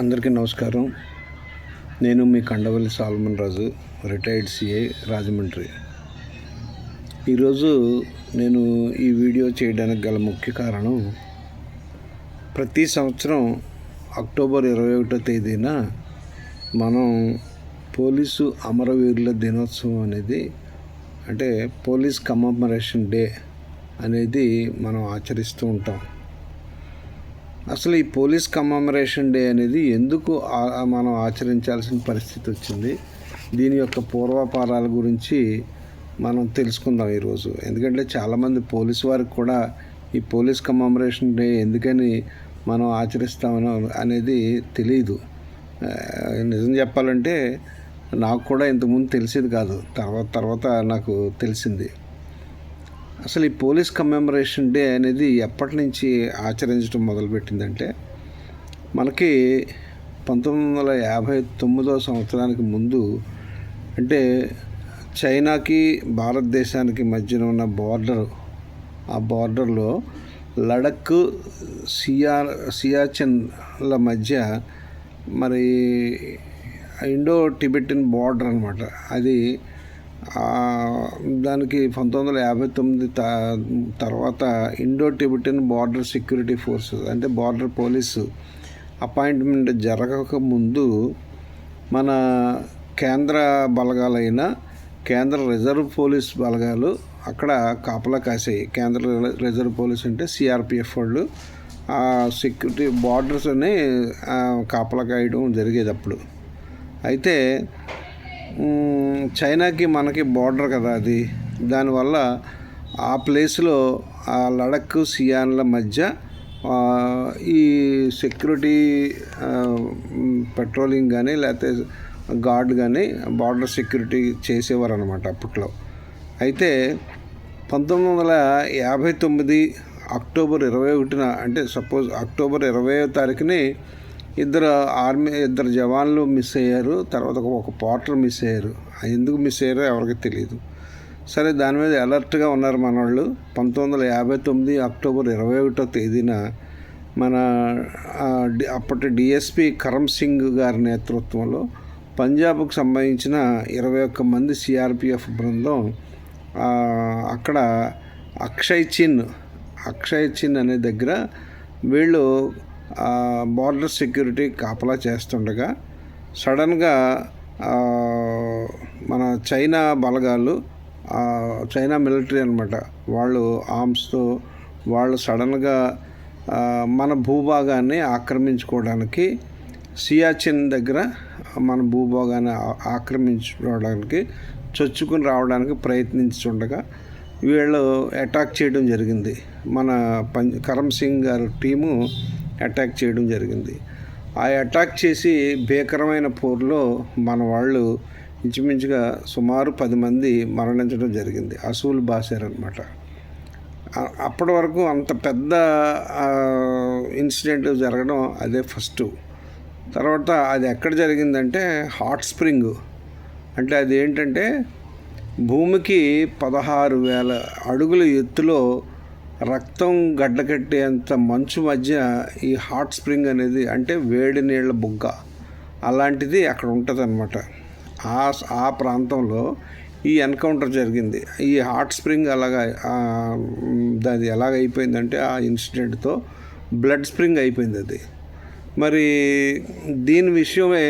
అందరికీ నమస్కారం. నేను మీ Kandavalli salmon Raju retired CI Rajahmundry. ఈరోజు నేను ఈ వీడియో చేయడానికి గల ముఖ్య కారణం ప్రతి సంవత్సరం అక్టోబర్ ఇరవై ఒకటో తేదీన మనం పోలీసు అమరవీరుల దినోత్సవం అనేది అంటే పోలీస్ కమమరేషన్ డే అనేది మనం ఆచరిస్తూ ఉంటాం. అసలు ఈ పోలీస్ కమమరేషన్ డే అనేది ఎందుకు మనం ఆచరించాల్సిన పరిస్థితి వచ్చింది? దీని యొక్క పూర్వాపారాల గురించి మనం తెలుసుకుందాం ఈరోజు. ఎందుకంటే చాలామంది పోలీస్ వారికి కూడా ఈ పోలీస్ కమమరేషన్ డే ఎందుకని మనం ఆచరిస్తామని అనేది తెలియదు నిజం చెప్పాలంటే నాకు కూడా ఇంతకుముందు తెలిసేది కాదు. తర్వాత తర్వాత నాకు తెలిసింది. అసలు ఈ పోలీస్ కమెమరేషన్ డే అనేది ఎప్పటి నుంచి ఆచరించడం మొదలుపెట్టిందంటే మనకి పంతొమ్మిది వందల యాభై తొమ్మిదో సంవత్సరానికి ముందు అంటే చైనాకి భారతదేశానికి మధ్యన ఉన్న బార్డర్ ఆ బార్డర్లో లడక్ సియా సియాచెన్ల మధ్య మరి ఇండో టిబెటిన్ బార్డర్ అనమాట అది దానికి పంతొమ్మిది వందల యాభై తొమ్మిది త- తర్వాత Indo Tibetan border security forces అంటే బార్డర్ పోలీసు అపాయింట్మెంట్ జరగక ముందు మన కేంద్ర బలగాలైన కేంద్ర రిజర్వ్ పోలీస్ బలగాలు అక్కడ కాపలా కాసాయి. కేంద్ర రిజర్వ్ పోలీస్ అంటే సిఆర్పిఎఫ్ వాళ్ళు. ఆ సెక్యూరిటీ బార్డర్స్ అని కాపలా కాయడం జరిగేది అప్పుడు. అయితే చైనాకి మనకి బార్డర్ కదా అది. దానివల్ల ఆ ప్లేస్లో ఆ లడక్ సియాన్ల మధ్య ఈ సెక్యూరిటీ పెట్రోలింగ్ కానీ లేకపోతే గార్డ్ కానీ బార్డర్ సెక్యూరిటీ చేసేవారు అనమాట అప్పట్లో. అయితే పంతొమ్మిది వందల యాభై తొమ్మిది అక్టోబర్ ఇరవై ఒకటిన అంటే సపోజ్ అక్టోబర్ ఇరవై తారీఖుని ఇద్దరు ఆర్మీ ఇద్దరు జవాన్లు మిస్ అయ్యారు. తర్వాత ఒక- పోర్టర్ మిస్ అయ్యారు. ఎందుకు మిస్ అయ్యారో ఎవరికి తెలియదు సరే దాని మీద అలర్ట్గా ఉన్నారు మన వాళ్ళు పంతొమ్మిది వందల యాభై తొమ్మిది అక్టోబర్ ఇరవై ఒకటో తేదీన మన అప్పటి డిఎస్పి కరమ్ సింగ్ గారి నేతృత్వంలో పంజాబ్కు సంబంధించిన ఇరవై ఒక్క మంది సిఆర్పిఎఫ్ బృందం అక్కడ అక్షయ్ చిన్ అక్షయ్ చిన్ అనే దగ్గర వీళ్ళు బార్డర్ సెక్యూరిటీ కాపలా చేస్తుండగా సడన్గా మన చైనా బలగాలు చైనా మిలిటరీ అనమాట వాళ్ళు ఆర్మ్స్తో వాళ్ళు సడన్గా మన భూభాగాన్ని ఆక్రమించుకోవడానికి సియాచిన్ దగ్గర మన భూభాగాన్ని ఆక్రమించుకోవడానికి చొచ్చుకుని రావడానికి ప్రయత్నించుండగా వీళ్ళు అటాక్ చేయడం జరిగింది. మన పం కరమ్ సింగ్ గారు టీము అటాక్ చేయడం జరిగింది. ఆ అటాక్ చేసి భీకరమైన పోరులో మన వాళ్ళు ఇంచుమించుగా సుమారు పది మంది మరణించడం జరిగింది. అసూలు బాసారనమాట అప్పటి వరకు అంత పెద్ద ఇన్సిడెంట్ జరగడం అదే ఫస్ట్. తర్వాత అది ఎక్కడ జరిగిందంటే హాట్ స్ప్రింగ్. అంటే అది ఏంటంటే భూమికి పదహారు వేల అడుగుల ఎత్తులో రక్తం గడ్డకట్టేంత మంచు మధ్య ఈ హాట్ స్ప్రింగ్ అనేది అంటే వేడి నీళ్ళ బుగ్గ అలాంటిది అక్కడ ఉంటుంది ఆ ఆ ప్రాంతంలో ఈ ఎన్కౌంటర్ జరిగింది. ఈ హాట్ స్ప్రింగ్ అలాగా అది ఎలాగ అయిపోయిందంటే ఆ ఇన్సిడెంట్తో బ్లడ్ స్ప్రింగ్ అయిపోయింది అది. మరి దీని విషయమే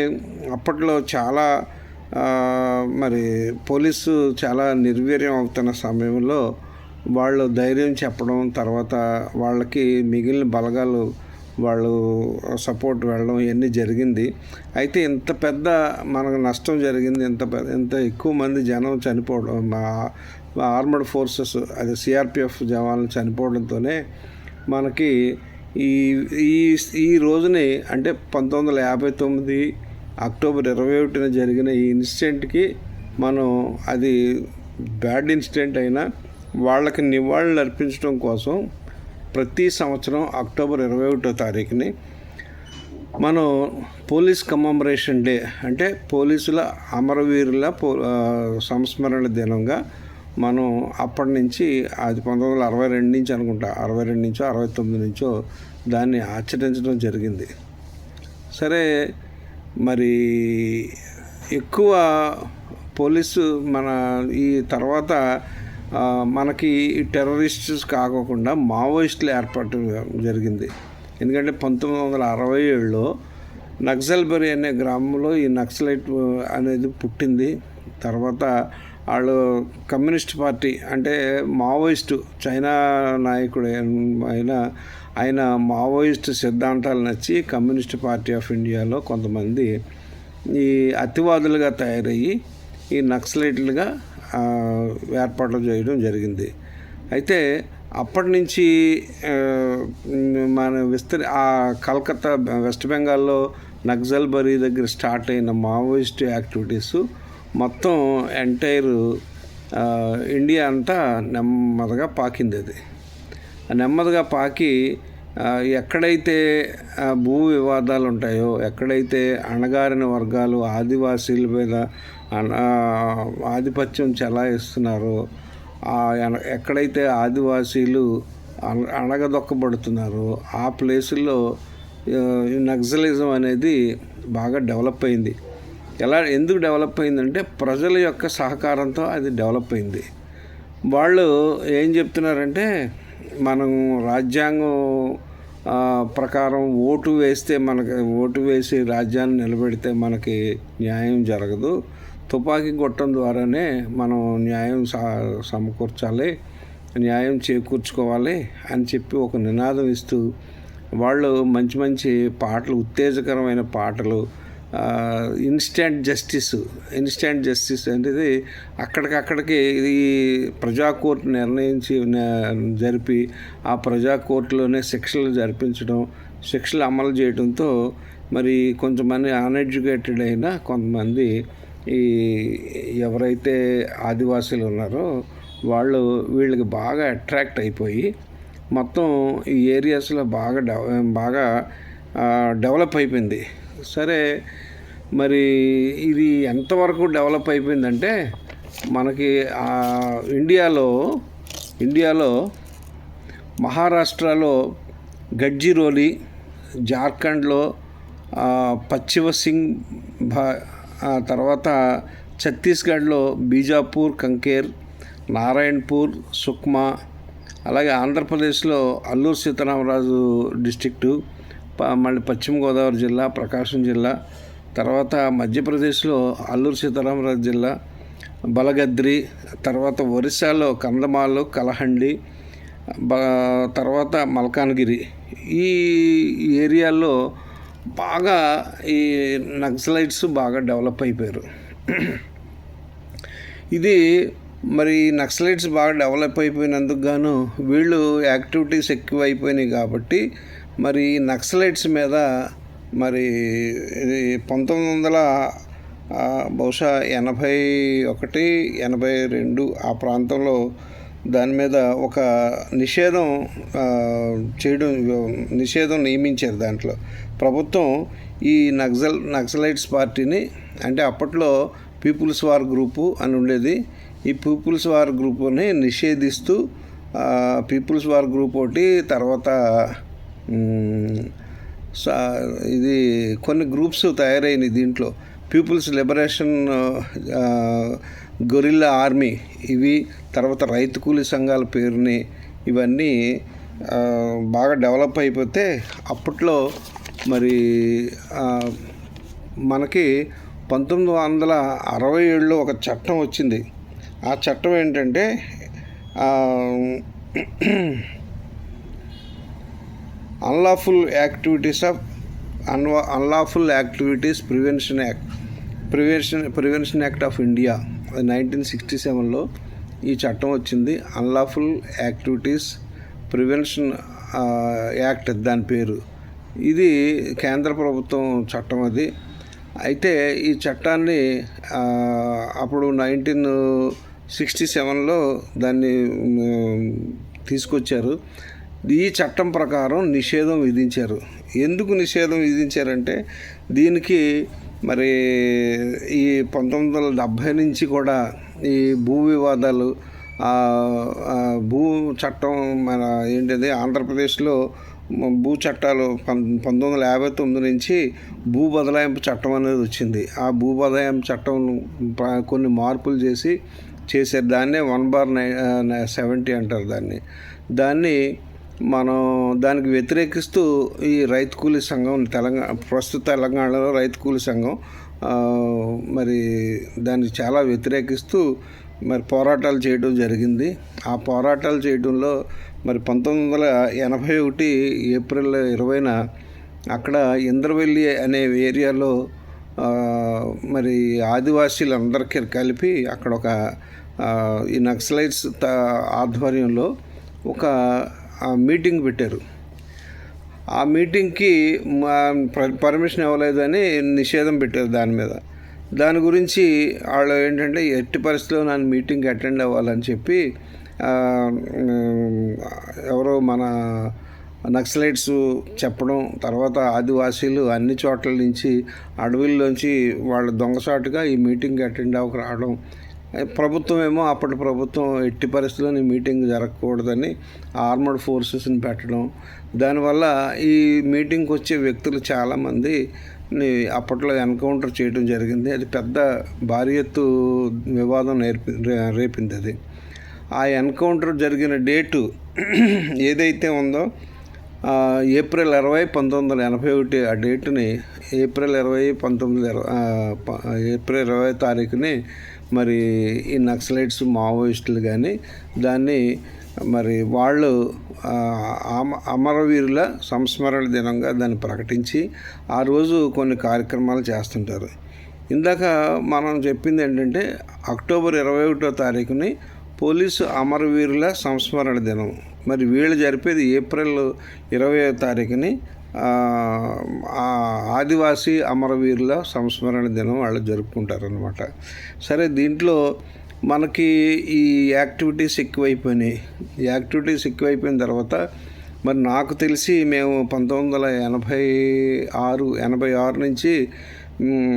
అప్పట్లో చాలా మరి పోలీసు చాలా నిర్వీర్యం అవుతున్న సమయంలో వాళ్ళు ధైర్యం చెప్పడం తర్వాత వాళ్ళకి మిగిలిన బలగాలు వాళ్ళు సపోర్ట్ వెళ్ళడం ఇవన్నీ జరిగింది. అయితే ఇంత పెద్ద మనకు నష్టం జరిగింది. ఇంత పెద్ద ఇంత ఎక్కువ మంది జనం చనిపోవడం మా ఆర్మడ్ ఫోర్సెస్ అదే సిఆర్పిఎఫ్ జవాన్లు చనిపోవడంతోనే మనకి ఈ ఈ ఈ రోజుని అంటే పంతొమ్మిది వందల యాభై తొమ్మిది అక్టోబర్ ఇరవై ఒకటిన జరిగిన ఈ ఇన్సిడెంట్కి మనం అది బ్యాడ్ ఇన్సిడెంట్ అయినా వాళ్ళకి నివాళులు అర్పించడం కోసం ప్రతి సంవత్సరం అక్టోబర్ ఇరవై ఒకటో తారీఖుని మనం పోలీస్ కమమరేషన్ డే అంటే పోలీసుల అమరవీరుల పో సంస్మరణ దినంగా మనం అప్పటి నుంచి అది పంతొమ్మిది వందల అరవై రెండు నుంచి అనుకుంటా అరవై రెండు నుంచో అరవై తొమ్మిది నుంచో దాన్ని ఆచరించడం జరిగింది. సరే మరి ఎక్కువ పోలీసు మన ఈ తర్వాత మనకి టెర్రరిస్ట్స్ కాకుండా మావోయిస్టులు ఏర్పాటు జరిగింది. ఎందుకంటే పంతొమ్మిది వందల అరవై ఏడులో నక్సల్బరి అనే గ్రామంలో ఈ నక్సలైట్ అనేది పుట్టింది. తర్వాత వాళ్ళు కమ్యూనిస్ట్ పార్టీ అంటే మావోయిస్టు చైనా నాయకుడు అయిన ఆయన మావోయిస్ట్ సిద్ధాంతాలు నచ్చి కమ్యూనిస్ట్ పార్టీ ఆఫ్ ఇండియాలో కొంతమంది ఈ అతివాదులుగా తయారయ్యి ఈ నక్సలైట్లుగా ఏర్పాట్లు చేయడం జరిగింది. అయితే అప్పటి నుంచి మన విస్తరి ఆ కలకత్తా వెస్ట్ బెంగాల్లో నక్సల్బరీ దగ్గర స్టార్ట్ అయిన మావోయిస్ట్ యాక్టివిటీస్ మొత్తం ఎంటైర్ ఇండియా అంతా నెమ్మదిగా పాకింది అది. నెమ్మదిగా పాకి ఎక్కడైతే భూ వివాదాలు ఉంటాయో ఎక్కడైతే అణగారిన వర్గాలు ఆదివాసీల మీద ఆధిపత్యం చెలాయిస్తున్నారో. ఎక్కడైతే ఆదివాసీలు అణ- అణగదొక్కబడుతున్నారో ఆ ప్లేసుల్లో నక్సలిజం అనేది బాగా డెవలప్ అయింది. ఎలా ఎందుకు డెవలప్ అయిందంటే ప్రజల యొక్క సహకారంతో అది డెవలప్ అయింది. వాళ్ళు ఏం చెప్తున్నారంటే మనం రాజ్యాంగం ప్రకారం ఓటు వేస్తే మనకి ఓటు వేసి రాజ్యాన్ని నిలబెడితే మనకి న్యాయం జరగదు. తుపాకీ కొట్టడం ద్వారానే మనం న్యాయం సా సమకూర్చాలి న్యాయం చేకూర్చుకోవాలి అని చెప్పి ఒక నినాదం ఇస్తూ వాళ్ళు మంచి మంచి పాటలు ఉత్తేజకరమైన పాటలు ఇన్స్టెంట్ జస్టిస్ ఇన్స్టెంట్ జస్టిస్ అనేది అక్కడికక్కడికి ఇది ప్రజా కోర్టు నిర్ణయించి జరిపి ఆ ప్రజా కోర్టులోనే శిక్షలు జరిపించడం శిక్షలు అమలు చేయడంతో మరి కొంతమంది అన్ఎడ్యుకేటెడ్ అయిన కొంతమంది ఈ ఎవరైతే ఆదివాసీలు ఉన్నారో వాళ్ళు వీళ్ళకి బాగా అట్రాక్ట్ అయిపోయి మొత్తం ఈ ఏరియాస్లో బాగా డెవ బాగా డెవలప్ అయిపోయింది. సరే మరి ఇది ఎంతవరకు డెవలప్ అయిపోయిందంటే మనకి ఇండియాలో ఇండియాలో మహారాష్ట్రలో గడ్జిరోలి జార్ఖండ్లో పశ్చిమ సింగ్ భా తర్వాత ఛత్తీస్గఢ్లో బీజాపూర్ కంకేర్ నారాయణపూర్ సుక్మా అలాగే ఆంధ్రప్రదేశ్లో అల్లూరు సీతారామరాజు డిస్టిక్టు ప- మళ్ళీ పశ్చిమ గోదావరి జిల్లా ప్రకాశం జిల్లా తర్వాత మధ్యప్రదేశ్లో అల్లూరు సీతారామరాజు జిల్లా బలగద్రి తర్వాత ఒరిస్సాలో కందమాలు కలహండి బ తర్వాత మల్కాన్గిరి. ఈ ఏరియాల్లో బాగా ఈ నక్సలైట్స్ బాగా డెవలప్ అయిపోయారు. ఇది మరి నక్సలైట్స్ బాగా డెవలప్ అయిపోయినందుకు గాను వీళ్ళు యాక్టివిటీస్ ఎక్కువ అయిపోయినాయి కాబట్టి మరి నక్సలైట్స్ మీద మరి ఇది పంతొమ్మిది వందల బహుశా ఎనభై ఒకటి ఎనభై రెండు ఆ ప్రాంతంలో దాని మీద ఒక నిషేధం చేయడం నిషేధం నియమించారు దాంట్లో. ప్రభుత్వం ఈ నక్సల్ నక్సలైట్స్ పార్టీని అంటే అప్పట్లో పీపుల్స్ వార్ గ్రూపు అని ఉండేది. ఈ పీపుల్స్ వార్ గ్రూపుని నిషేధిస్తూ పీపుల్స్ వార్ గ్రూప్ ఒకటి తర్వాత ఇది కొన్ని గ్రూప్స్ తయారైనవి దీంట్లో. People's liberation guerrilla army. ఇవి తర్వాత రైతు కూలీ సంఘాల పేరుని ఇవన్నీ బాగా డెవలప్ అయిపోతే అప్పట్లో మరి మనకి పంతొమ్మిది వందల అరవై ఏడులో ఒక చట్టం వచ్చింది. ఆ చట్టం ఏంటంటే unlawful activities of అన్వా unlawful activities prevention act prevention prevention act of India nineteen sixty సెవెన్లో ఈ చట్టం వచ్చింది. అన్లాఫుల్ యాక్టివిటీస్ ప్రివెన్షన్ యాక్ట్ దాని పేరు. ఇది కేంద్ర ప్రభుత్వం చట్టం అది. అయితే ఈ చట్టాన్ని అప్పుడు నైన్టీన్ సిక్స్టీ సెవెన్లో దాన్ని తీసుకొచ్చారు. ఈ చట్టం ప్రకారం నిషేధం విధించారు. ఎందుకు నిషేధం విధించారంటే దీనికి మరి ఈ పంతొమ్మిది వందల డెబ్భై నుంచి కూడా ఈ భూ వివాదాలు భూ చట్టం మన ఏంటిది ఆంధ్రప్రదేశ్లో భూ చట్టాలు పం పంతొమ్మిది వందల యాభై తొమ్మిది నుంచి భూ బదలాయింపు చట్టం అనేది వచ్చింది. ఆ భూ బదలాయింపు చట్టం కొన్ని మార్పులు చేసి చేశారు దాన్నే వన్ బార్ నై సెవెంటీ అంటారు దాన్ని. దాన్ని మనం దానికి వ్యతిరేకిస్తూ ఈ రైతు కూలీ సంఘం తెలంగాణ ప్రస్తుత తెలంగాణలో రైతు కూలీ సంఘం మరి దాన్ని చాలా వ్యతిరేకిస్తూ మరి పోరాటాలు చేయడం జరిగింది. ఆ పోరాటాలు చేయడంలో మరి పంతొమ్మిది వందల ఎనభై ఒకటి ఏప్రిల్ ఇరవైన అక్కడ ఇంద్రవెల్లి అనే ఏరియాలో మరి ఆదివాసీలందరికీ కలిపి అక్కడ ఒక ఈ నక్సలైట్స్ త- ఆధ్వర్యంలో ఒక మీటింగ్ పెట్టారు. ఆ మీటింగ్కి మా ప- పర్మిషన్ ఇవ్వలేదని నిషేధం పెట్టారు దాని మీద. దాని గురించి వాళ్ళు ఏంటంటే ఎట్టి పరిస్థితిలో నన్ను మీటింగ్కి అటెండ్ అవ్వాలని చెప్పి ఎవరో మన నక్సలైట్స్ చెప్పడం తర్వాత ఆదివాసీలు అన్ని చోట్ల నుంచి అడవుల్లోంచి వాళ్ళ దొంగసాటుగా ఈ మీటింగ్కి అటెండ్ అవ్వక రావడం ప్రభుత్వం ఏమో అప్పటి ప్రభుత్వం ఎట్టి పరిస్థితుల్లో మీటింగ్ జరగకూడదని ఆర్మర్డ్ ఫోర్సెస్ని పెట్టడం. దానివల్ల ఈ మీటింగ్కి వచ్చే వ్యక్తులు చాలామంది అప్పట్లో ఎన్కౌంటర్ చేయడం జరిగింది. అది పెద్ద భారీ ఎత్తు వివాదం నేర్పి రేపింది అది. ఆ ఎన్కౌంటర్ జరిగిన డేటు ఏదైతే ఉందో ఏప్రిల్ ఇరవై పంతొమ్మిది వందల ఎనభై ఒకటి ఆ డేటుని ఏప్రిల్ ఇరవై పంతొమ్మిది ఏప్రిల్ ఇరవై తారీఖుని మరి ఈ నక్సలైట్స్ మావోయిస్టులు కానీ దాన్ని మరి వాళ్ళు అమ అమరవీరుల సంస్మరణ దినంగా దాన్ని ప్రకటించి ఆ రోజు కొన్ని కార్యక్రమాలు చేస్తుంటారు. ఇందాక మనం చెప్పింది ఏంటంటే అక్టోబర్ ఇరవై ఒకటో తారీఖుని పోలీసు అమరవీరుల సంస్మరణ దినం. మరి వీళ్ళు జరిపేది ఏప్రిల్ ఇరవై తారీఖుని ఆదివాసీ అమరవీరుల సంస్మరణ దినం వాళ్ళు జరుపుకుంటారనమాట సరే దీంట్లో మనకి ఈ యాక్టివిటీస్ ఎక్కువైపోయినాయి. ఈ యాక్టివిటీస్ ఎక్కువైపోయిన తర్వాత మరి నాకు తెలిసి మేము పంతొమ్మిది వందల ఎనభై ఆరు ఎనభై ఆరు నుంచి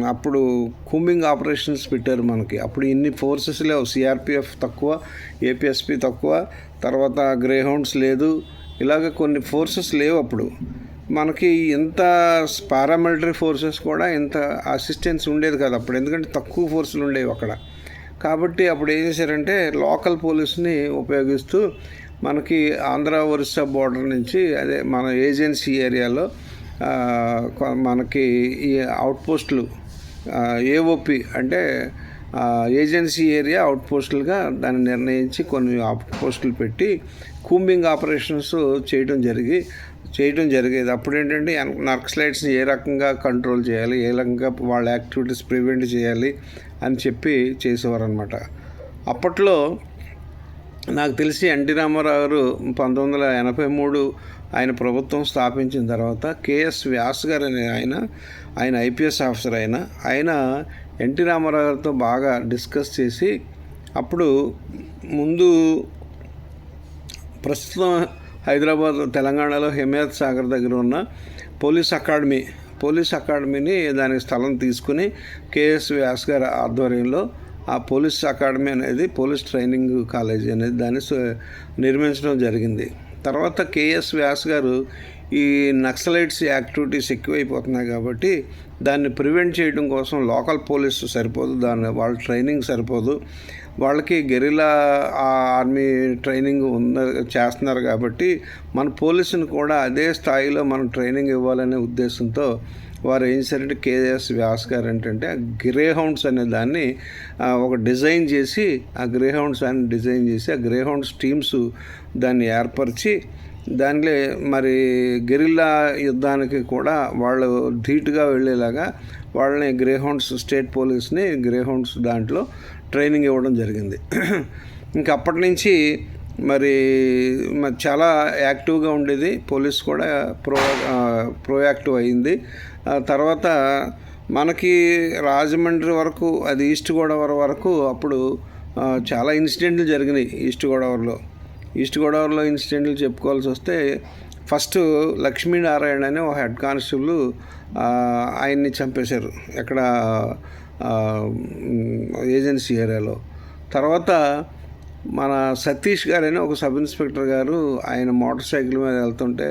అప్పుడు కూంబింగ్ ఆపరేషన్స్ పెట్టారు మనకి. అప్పుడు ఇన్ని ఫోర్సెస్ లేవు. సిఆర్పిఎఫ్ తక్కువ ఏపీఎస్పి తక్కువ తర్వాత గ్రేహౌండ్స్ లేదు. ఇలాగ కొన్ని ఫోర్సెస్ లేవు అప్పుడు. మనకి ఇంత పారామిలిటరీ ఫోర్సెస్ కూడా ఇంత అసిస్టెన్స్ ఉండేది కాదు అప్పుడు. ఎందుకంటే తక్కువ ఫోర్సులు ఉండేవి అక్కడ. కాబట్టి అప్పుడు ఏం చేశారంటే లోకల్ పోలీస్ని ఉపయోగిస్తూ మనకి ఆంధ్ర ఒరిస్సా బోర్డర్ నుంచి అదే మన ఏజెన్సీ ఏరియాలో మనకి ఈ అవుట్పోస్టులు ఏఓపి అంటే ఏజెన్సీ ఏరియా అవుట్పోస్టులుగా దాన్ని నిర్ణయించి కొన్ని అవుట్ పోస్టులు పెట్టి కూంబింగ్ ఆపరేషన్స్ చేయడం జరిగి చేయడం జరిగేది. అప్పుడు ఏంటంటే నక్సలైట్స్ని ఏ రకంగా కంట్రోల్ చేయాలి ఏ రకంగా వాళ్ళ యాక్టివిటీస్ ప్రివెంట్ చేయాలి అని చెప్పి చేసేవారు అనమాట అప్పట్లో నాకు తెలిసి ఎన్టీ రామారావు గారు పంతొమ్మిది వందల ఎనభై మూడు ఆయన ప్రభుత్వం స్థాపించిన తర్వాత కేఎస్ వ్యాస్ గారు అనే ఆయన ఆయన ఐపీఎస్ ఆఫీసర్ ఆయన ఆయన ఎన్టీ రామారావు గారితో బాగా డిస్కస్ చేసి అప్పుడు ముందు ప్రస్తుతం హైదరాబాద్ తెలంగాణలో హిమాయత్ సాగర్ దగ్గర ఉన్న పోలీస్ అకాడమీ పోలీస్ అకాడమీని దానికి స్థలం తీసుకుని కేఎస్ వ్యాస్ గారి ఆధ్వర్యంలో ఆ పోలీస్ అకాడమీ అనేది పోలీస్ ట్రైనింగ్ కాలేజీ అనేది దాన్ని నిర్మించడం జరిగింది. తర్వాత కేఎస్ వ్యాస్ గారు ఈ నక్సలైట్స్ యాక్టివిటీస్ ఎక్కువైపోతున్నాయి కాబట్టి దాన్ని ప్రివెంట్ చేయడం కోసం లోకల్ పోలీస్ సరిపోదు దాని వాళ్ళ ట్రైనింగ్ సరిపోదు. వాళ్ళకి గెరిలా ఆర్మీ ట్రైనింగ్ ఉన్న చేస్తున్నారు కాబట్టి మన పోలీసుని కూడా అదే స్థాయిలో మనం ట్రైనింగ్ ఇవ్వాలనే ఉద్దేశంతో వారు ఏం చేశారంటే కేఎస్ వ్యాస్ గారు ఏంటంటే గ్రే హౌండ్స్ అనే దాన్ని ఒక డిజైన్ చేసి ఆ గ్రే హౌండ్స్ అని డిజైన్ చేసి ఆ గ్రే హౌండ్స్ టీమ్స్ దాన్ని ఏర్పరిచి దానిలో మరి గెరిల్లా యుద్ధానికి కూడా వాళ్ళు ధీటుగా వెళ్ళేలాగా వాళ్ళని గ్రేహౌండ్స్ స్టేట్ పోలీస్ని గ్రేహౌండ్స్ దాంట్లో ట్రైనింగ్ ఇవ్వడం జరిగింది. ఇంకా అప్పటి నుంచి మరి మరి చాలా యాక్టివ్గా ఉండేది. పోలీస్ కూడా ప్రో ప్రోయాక్టివ్ అయింది. తర్వాత మనకి రాజమండ్రి వరకు అది ఈస్ట్ గోదావరి వరకు అప్పుడు చాలా ఇన్సిడెంట్లు జరిగినాయి ఈస్ట్ గోదావరిలో. ఈస్ట్ గోదావరిలో ఇన్సిడెంట్లు చెప్పుకోవాల్సి వస్తే ఫస్ట్ లక్ష్మీనారాయణ అనే ఒక హెడ్ కానిస్టేబుల్ ఆయన్ని చంపేశారు ఎక్కడ ఏజెన్సీ ఏరియాలో. తర్వాత మన సతీష్ గారని ఒక సబ్ ఇన్స్పెక్టర్ గారు ఆయన మోటార్ సైకిల్ మీద వెళ్తుంటే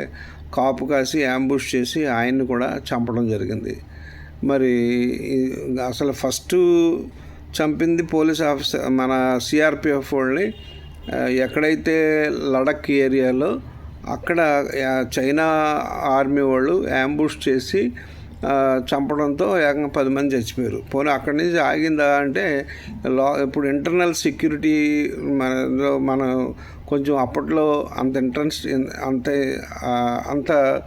కాపు కాసి యాంబుష్ చేసి ఆయన్ని కూడా చంపడం జరిగింది. మరి అసలు ఫస్ట్ చంపింది పోలీస్ ఆఫీసర్ మన సిఆర్పిఎఫ్ వాళ్ళని ఎక్కడైతే లడక్ ఏరియాలో అక్కడ చైనా ఆర్మీ వాళ్ళు యాంబుష్ చేసి చంపడంతో ఏకంగా పది మంది చచ్చిపోయారు. పోనీ అక్కడి నుంచి ఆగిందా అంటే లా ఇప్పుడు ఇంటర్నల్ సెక్యూరిటీ మనలో మనం కొంచెం అప్పట్లో అంత ఇంట్రెన్స్ అంత అంత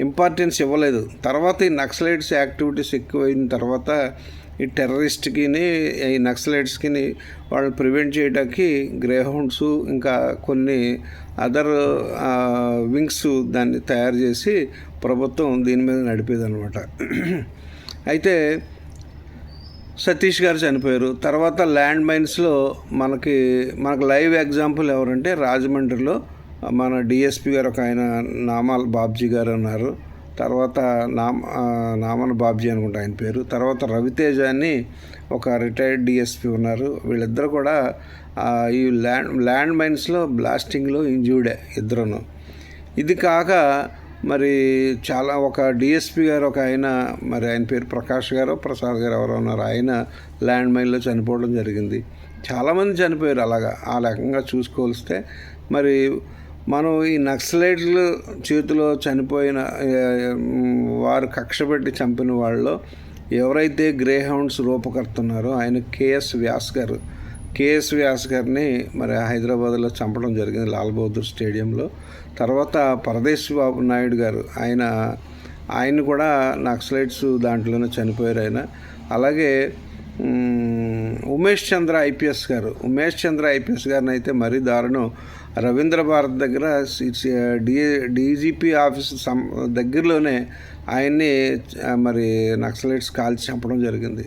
ఇంపార్టెన్స్ ఇవ్వలేదు. తర్వాత ఈ నక్సలైట్స్ యాక్టివిటీస్ ఎక్కువైన తర్వాత ఈ టెర్రరిస్ట్కి ఈ నక్సలైట్స్కి వాళ్ళు ప్రివెంట్ చేయడానికి గ్రేహౌండ్స్ ఇంకా కొన్ని అదర్ వింగ్స్ దాన్ని తయారు చేసి ప్రభుత్వం దీని మీద నడిపేది అనమాట అయితే సతీష్ గారు చనిపోయారు. తర్వాత ల్యాండ్ మైన్స్లో మనకి మనకు లైవ్ ఎగ్జాంపుల్ ఎవరంటే రాజమండ్రిలో మన డిఎస్పి గారు ఒక ఆయన నామాల్ బాబ్జీ గారు అన్నారు. తర్వాత నామ నామన్ బాబ్జీ అనుకుంటా ఆయన పేరు. తర్వాత రవితేజ అని ఒక రిటైర్డ్ డిఎస్పి ఉన్నారు. వీళ్ళిద్దరు కూడా ఈ ల్యాండ్ ల్యాండ్ మైన్స్లో బ్లాస్టింగ్లో ఇంజూర్డే ఇద్దరును. ఇది కాక మరి చాలా ఒక డిఎస్పి గారు ఒక ఆయన మరి ఆయన పేరు ప్రకాష్ గారు ప్రసాద్ గారు ఎవరో ఉన్నారు. ఆయన ల్యాండ్ మైన్లో చనిపోవడం జరిగింది. చాలామంది చనిపోయారు అలాగా. ఆ రకంగా చూసుకోవలిస్తే మరి మనం ఈ నక్సలైట్లు చేతిలో చనిపోయిన వారు కక్ష పెట్టి చంపిన వాళ్ళు ఎవరైతే గ్రే హౌండ్స్ రూపకర్తున్నారో ఆయన కేఎస్ వ్యాస్ గారు కేఎస్ వ్యాస్ గారిని మరి హైదరాబాద్లో చంపడం జరిగింది లాల్ బహదూర్ స్టేడియంలో. తర్వాత పరదేశ్ బాబు నాయుడు గారు ఆయన ఆయన కూడా నక్సలైట్స్ దాంట్లోనే చనిపోయారు ఆయన. అలాగే ఉమేష్ చంద్ర ఐపీఎస్ గారు ఉమేష్ చంద్ర ఐపీఎస్ గారిని అయితే మరీ దారుణం. రవీంద్ర భారత్ దగ్గర డీజీపీ ఆఫీస్ దగ్గరలోనే ఆయన్ని మరి నక్సలైట్స్ కాల్చి చంపడం జరిగింది.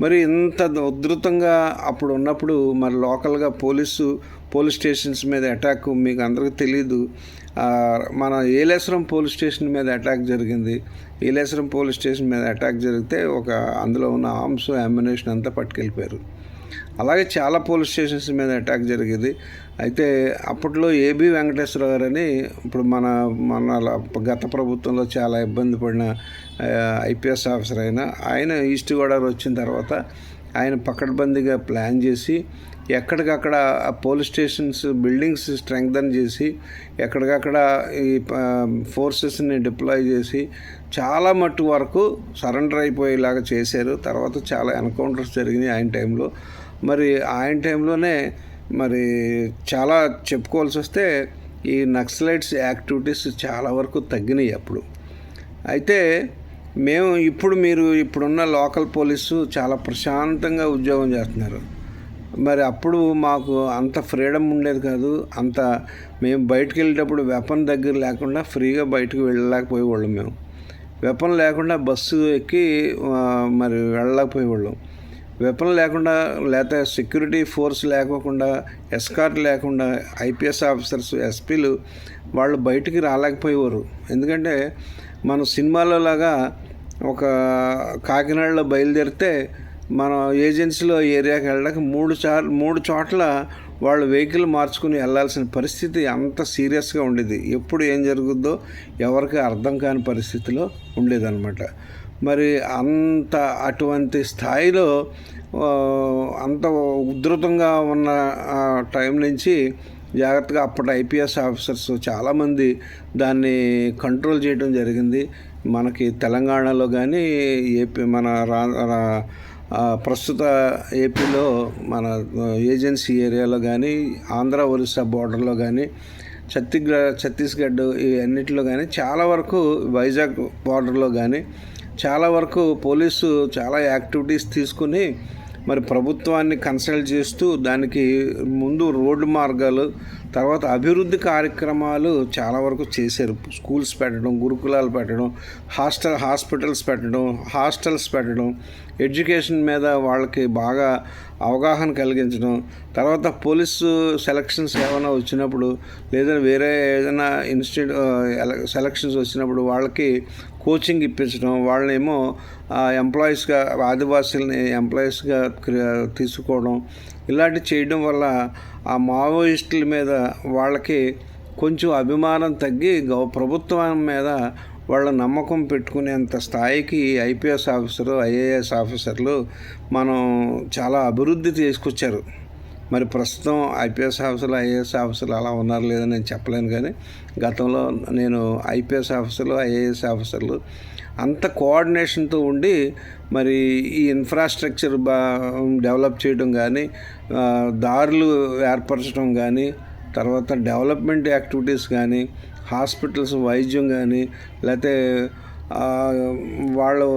మరి ఇంత ఉధృతంగా అప్పుడు ఉన్నప్పుడు మరి లోకల్గా పోలీసు పోలీస్ స్టేషన్స్ మీద అటాక్ మీకు అందరికీ తెలియదు మన ఏలేశ్వరం పోలీస్ స్టేషన్ మీద అటాక్ జరిగింది. ఏలేశ్వరం పోలీస్ స్టేషన్ మీద అటాక్ జరిగితే ఒక అందులో ఉన్న ఆర్మ్స్ అమ్యునేషన్ అంతా పట్టుకెళ్ళిపోయారు. అలాగే చాలా పోలీస్ స్టేషన్స్ మీద అటాక్ జరిగేది. అయితే అప్పట్లో ఏబి వెంకటేశ్వర గారు అని ఇప్పుడు మన మన గత ప్రభుత్వంలో చాలా ఇబ్బంది పడిన ఐపీఎస్ ఆఫీసర్ అయిన ఆయన ఈస్ట్ గోదావరి వచ్చిన తర్వాత ఆయన పకడ్బందీగా ప్లాన్ చేసి ఎక్కడికక్కడ ఆ పోలీస్ స్టేషన్స్ బిల్డింగ్స్ స్ట్రెంగ్థన్ చేసి ఎక్కడికక్కడ ఈ ఫోర్సెస్ని డిప్లాయ్ చేసి చాలా మట్టు వరకు సరెండర్ అయిపోయేలాగా చేశారు. తర్వాత చాలా ఎన్కౌంటర్స్ జరిగినాయి ఆయన టైంలో. మరి ఆయన టైంలోనే మరి చాలా చెప్పుకోవాల్సి వస్తే ఈ నక్సలైట్స్ యాక్టివిటీస్ చాలా వరకు తగ్గినాయి అప్పుడు. అయితే మేము ఇప్పుడు మీరు ఇప్పుడున్న లోకల్ పోలీసు చాలా ప్రశాంతంగా ఉద్యోగం చేస్తున్నారు. మరి అప్పుడు మాకు అంత ఫ్రీడమ్ ఉండేది కాదు. అంత మేము బయటకు వెళ్ళేటప్పుడు వెపన్ దగ్గర లేకుండా ఫ్రీగా బయటకు వెళ్ళలేకపోయేవాళ్ళం మేము. వెపన్ లేకుండా బస్సు ఎక్కి మరి వెళ్ళలేకపోయేవాళ్ళం. వెపన్ లేకుండా లేకపోతే సెక్యూరిటీ ఫోర్స్ లేకోకుండా ఎస్కార్ట్ లేకుండా ఐపీఎస్ ఆఫీసర్స్ ఎస్పీలు వాళ్ళు బయటికి రాలేకపోయేవారు. ఎందుకంటే మన సినిమాలో లాగా ఒక కాకినాడలో బయలుదేరితే మన ఏజెన్సీలో ఏరియాకి వెళ్ళడానికి మూడు చార్ మూడు చోట్ల వాళ్ళు వెహికల్ మార్చుకుని వెళ్ళాల్సిన పరిస్థితి అంత సీరియస్గా ఉండేది. ఎప్పుడు ఏం జరుగుద్దో ఎవరికి అర్థం కాని పరిస్థితిలో ఉండేదన్నమాట. మరి అంత అటువంటి స్థాయిలో అంత ఉధృతంగా ఉన్న టైం నుంచి జాగ్రత్తగా అప్పటి ఐపీఎస్ ఆఫీసర్స్ చాలామంది దాన్ని కంట్రోల్ చేయడం జరిగింది. మనకి తెలంగాణలో కానీ ఏపీ మన రా రా- ప్రస్తుత ఏపీలో మన ఏజెన్సీ ఏరియాలో కానీ ఆంధ్ర ఒరిస్సా బోర్డర్లో కానీ ఛత్తీస్గఢ్ ఛత్తీస్గఢ్ ఈ అన్నిటిలో కానీ చాలా వరకు వైజాగ్ బార్డర్లో కానీ చాలా వరకు పోలీసు చాలా యాక్టివిటీస్ తీసుకుని మరి ప్రభుత్వాన్ని కన్సల్ట్ చేస్తూ దానికి ముందు రోడ్డు మార్గాలు తర్వాత అభివృద్ధి కార్యక్రమాలు చాలా వరకు చేశారు. స్కూల్స్ పెట్టడం గురుకులాలు పెట్టడం హాస్టల్ హాస్పిటల్స్ పెట్టడం హాస్టల్స్ పెట్టడం ఎడ్యుకేషన్ మీద వాళ్ళకి బాగా అవగాహన కలిగించడం తర్వాత పోలీసు సెలక్షన్స్ ఏమైనా వచ్చినప్పుడు లేదా వేరే ఏదైనా ఇన్స్టిట్యూట్ సెలక్షన్స్ వచ్చినప్పుడు వాళ్ళకి కోచింగ్ ఇప్పించడం వాళ్ళనేమో ఎంప్లాయీస్గా ఆదివాసీలని ఎంప్లాయీస్గా తీసుకోవడం ఇలాంటివి చేయడం వల్ల ఆ మావోయిస్టుల మీద వాళ్ళకి కొంచెం అభిమానం తగ్గి గౌ ప్రభుత్వం మీద వాళ్ళ నమ్మకం పెట్టుకునేంత స్థాయికి ఐపీఎస్ ఆఫీసరు ఐఏఎస్ ఆఫీసర్లు మనం చాలా అభివృద్ధి తీసుకొచ్చారు. మరి ప్రస్తుతం ఐపీఎస్ ఆఫీసర్లు ఐఏఎస్ ఆఫీసర్లు అలా ఉన్నారు లేదని నేను చెప్పలేను కానీ గతంలో నేను ఐపీఎస్ ఆఫీసర్లు ఐఏఎస్ ఆఫీసర్లు అంత కోఆర్డినేషన్తో ఉండి మరి ఈ ఇన్ఫ్రాస్ట్రక్చర్ బా డెవలప్ చేయడం కానీ దారులు ఏర్పరచడం కానీ తర్వాత డెవలప్మెంట్ యాక్టివిటీస్ కానీ హాస్పిటల్స్ వైద్యం కానీ లేకపోతే వాళ్ళు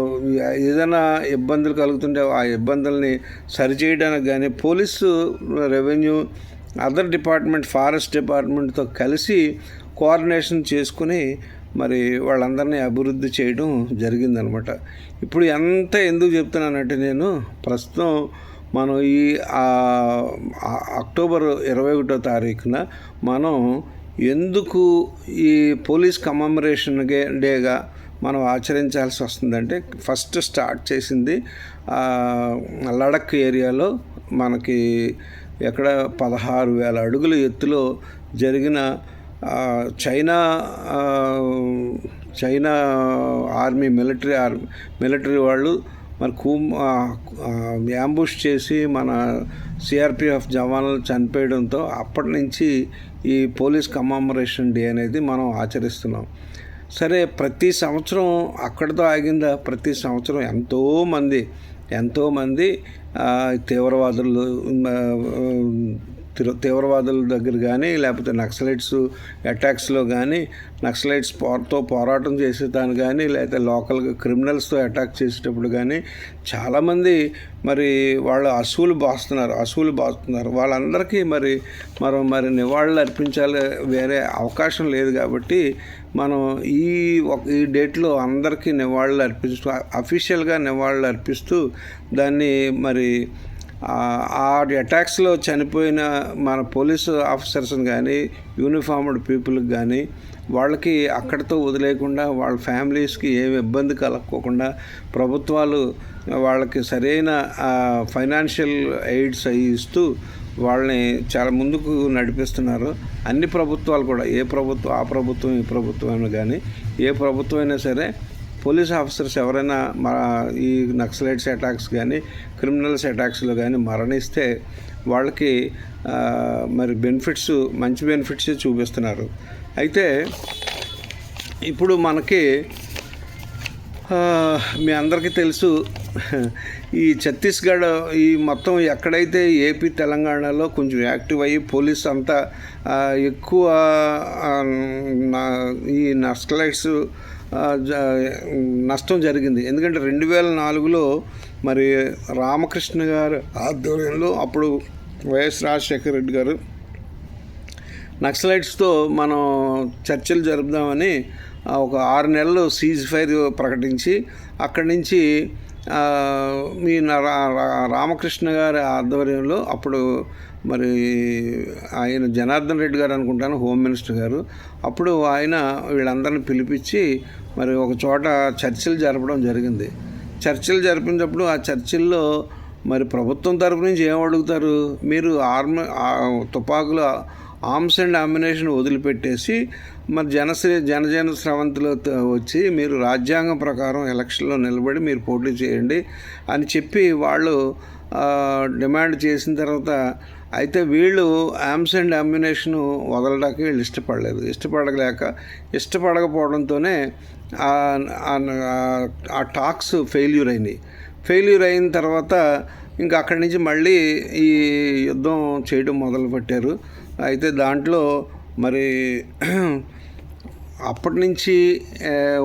ఏదైనా ఇబ్బందులు కలుగుతుంటే ఆ ఇబ్బందుల్ని సరిచేయడానికి కానీ police revenue other department forest డిపార్ట్మెంట్తో కలిసి కోఆర్డినేషన్ చేసుకుని మరి వాళ్ళందరినీ అభివృద్ధి చేయడం జరిగిందనమాట. ఇప్పుడు ఎంత ఎందుకు చెప్తున్నానంటే నేను ప్రస్తుతం మనం ఈ అక్టోబర్ ఇరవై ఒకటో తారీఖున మనం ఎందుకు ఈ పోలీస్ కమమరేషన్ డేగా మనం ఆచరించాల్సి వస్తుందంటే ఫస్ట్ స్టార్ట్ చేసింది లడక్ ఏరియాలో మనకి ఎక్కడ పదహారు వేల అడుగుల ఎత్తులో జరిగిన China China army military army military వాళ్ళు మరి కూ యాంబుష్ చేసి మన సిఆర్పిఎఫ్ జవాన్లు చనిపోయడంతో అప్పటి నుంచి ఈ పోలీస్ కమామరేషన్ డే అనేది మనం ఆచరిస్తున్నాం. సరే ప్రతి సంవత్సరం అక్కడితో ఆగిందా? ప్రతి సంవత్సరం ఎంతోమంది ఎంతోమంది తీవ్రవాదులు తీవ్రవాదుల దగ్గర కానీ లేకపోతే నక్సలైట్స్ అటాక్స్లో కానీ నక్సలైట్స్ పోర్తో పోరాటం చేసేదాన్ని కానీ లేకపోతే లోకల్గా క్రిమినల్స్తో అటాక్ చేసేటప్పుడు కానీ చాలామంది మరి వాళ్ళు అసూలు బాస్తున్నారు అసూలు బాస్తున్నారు. వాళ్ళందరికీ మరి మనం మరి నివాళులు అర్పించాలి వేరే అవకాశం లేదు కాబట్టి మనం ఈ ఒక- ఈ డేట్లో అందరికీ నివాళులు అర్పిస్తూ అఫీషియల్గా నివాళులు అర్పిస్తూ దాన్ని మరి ఆ- అటాక్స్లో చనిపోయిన మన పోలీసు ఆఫీసర్స్ని కానీ యూనిఫామ్డ్ పీపుల్కి కానీ వాళ్ళకి అక్కడితో వదిలేయకుండా వాళ్ళ ఫ్యామిలీస్కి ఏమి ఇబ్బంది కలగకోకుండా ప్రభుత్వాలు వాళ్ళకి సరైన ఫైనాన్షియల్ ఎయిడ్స్ అవి ఇస్తూ వాళ్ళని చాలా ముందుకు నడిపిస్తున్నారు. అన్ని ప్రభుత్వాలు కూడా ఏ ప్రభుత్వం ఆ ప్రభుత్వం ఈ ప్రభుత్వం అయినా కానీ ఏ ప్రభుత్వం అయినా సరే పోలీస్ ఆఫీసర్స్ ఎవరైనా మా ఈ నక్సలైట్స్ అటాక్స్ కానీ క్రిమినల్స్ అటాక్స్లో కానీ మరణిస్తే వాళ్ళకి మరి బెనిఫిట్స్ మంచి బెనిఫిట్స్ చూపిస్తున్నారు. అయితే ఇప్పుడు మనకి మీ అందరికీ తెలుసు ఈ ఛత్తీస్గఢ్ ఈ మొత్తం ఎక్కడైతే ఏపీ తెలంగాణలో కొంచెం యాక్టివ్ అయ్యి పోలీస్ అంతా ఎక్కువ ఈ నక్సలైట్స్ జ- నష్టం జరిగింది. ఎందుకంటే రెండు వేల నాలుగులో మరి రామకృష్ణ గారు ఆధ్వర్యంలో అప్పుడు వైఎస్ రాజశేఖర రెడ్డి గారు నక్సలైట్స్తో మనం చర్చలు జరుపుదామని ఒక ఆరు నెలలు సీజ్ ఫైర్ ప్రకటించి అక్కడి నుంచి మీ న- రా- రామకృష్ణ గారి ఆధ్వర్యంలో అప్పుడు మరి ఆయన జనార్దన్ రెడ్డి గారు అనుకుంటాను హోమ్ మినిస్టర్ గారు. అప్పుడు ఆయన వీళ్ళందరిని పిలిపించి మరి ఒక చోట చర్చలు జరపడం జరిగింది. చర్చలు జరిపినప్పుడు ఆ చర్చల్లో మరి ప్రభుత్వం తరపు నుంచి ఏం అడుగుతారు? మీరు ఆర్మ తుపాకులు ఆర్మ్స్ అండ్ అమ్యునేషన్ వదిలిపెట్టేసి మరి జనశ్రీ జనజన స్రవంతిలో వచ్చి మీరు రాజ్యాంగం ప్రకారం ఎలక్షన్లో నిలబడి మీరు పోటీ చేయండి అని చెప్పి వాళ్ళు డిమాండ్ చేసిన తర్వాత అయితే వీళ్ళు ఆమ్స్ అండ్ అమ్యునేషన్ వదలడానికి వీళ్ళు ఇష్టపడలేదు. ఇష్టపడలేక ఇష్టపడకపోవడంతోనే ఆ- ఆ టాక్స్ ఫెయిల్యూర్ అయినాయి ఫెయిల్యూర్ అయిన తర్వాత ఇంకా అక్కడి నుంచి మళ్ళీ ఈ యుద్ధం చేయడం మొదలుపెట్టారు. అయితే దాంట్లో మరి అప్పటి నుంచి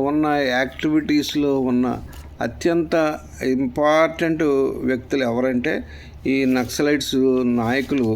ఉన్న యాక్టివిటీస్లో ఉన్న అత్యంత ఇంపార్టెంట్ వ్యక్తులు ఎవరంటే ఈ నక్సలైట్స్ నాయకులు